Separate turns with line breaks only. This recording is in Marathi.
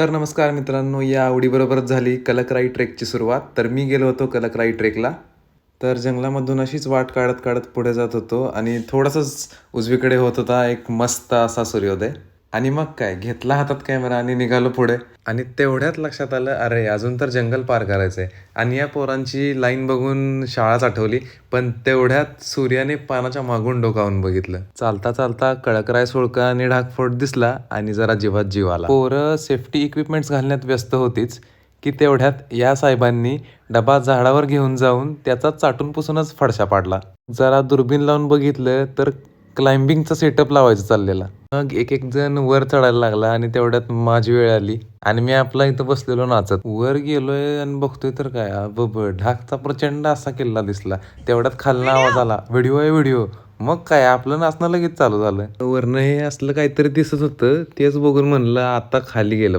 तर नमस्कार मित्रांनो या आवडीबरोबरच झाली कलकराई ट्रेकची सुरुवात. तर मी गेलो होतो कलकराई ट्रेकला. तर जंगलामधून अशीच वाट काढत काढत पुढे जात होतो आणि थोडासाच उजवीकडे होत होता एक मस्त असा सूर्योदय. आणि मग काय? घेतला हातात कॅमेरा आणि निघालो पुढे. आणि तेवढ्यात लक्षात आलं अरे अजून तर जंगल पार करायचंय. आणि या पोरांची लाईन बघून शाळाच आठवली पण तेवढ्यात सूर्याने पानाच्या मागून डोकावून बघितलं. चालता चालता कळकराय सोळका आणि ढाकफोट दिसला आणि जरा जीवात जीव आला. पोरं सेफ्टी इक्विपमेंट्स घालण्यात व्यस्त होतीच की तेवढ्यात या साहेबांनी डबा झाडावर घेऊन जाऊन त्याचा चाटून पुसूनच फडशा पाडला. जरा दुर्बीन लावून बघितलं तर क्लाइम्बिंगचा सेटअप लावायचं चाललेला. मग एक एक जण वर चढायला लागला आणि तेवढ्यात माझी वेळ आली. आणि मी आपला इथं बसलेलो नाचत. वर गेलोय आणि बघतोय तर काय बब ढाकचा प्रचंड असा किल्ला दिसला. तेवढ्यात खालना आवाज आला व्हिडिओ आहे व्हिडिओ. मग काय आपलं नाचणं लगेच चालू झालं वरनं हे असलं काहीतरी दिसत होतं तेच बघून म्हणलं आता खाली गेलं पाहिजे.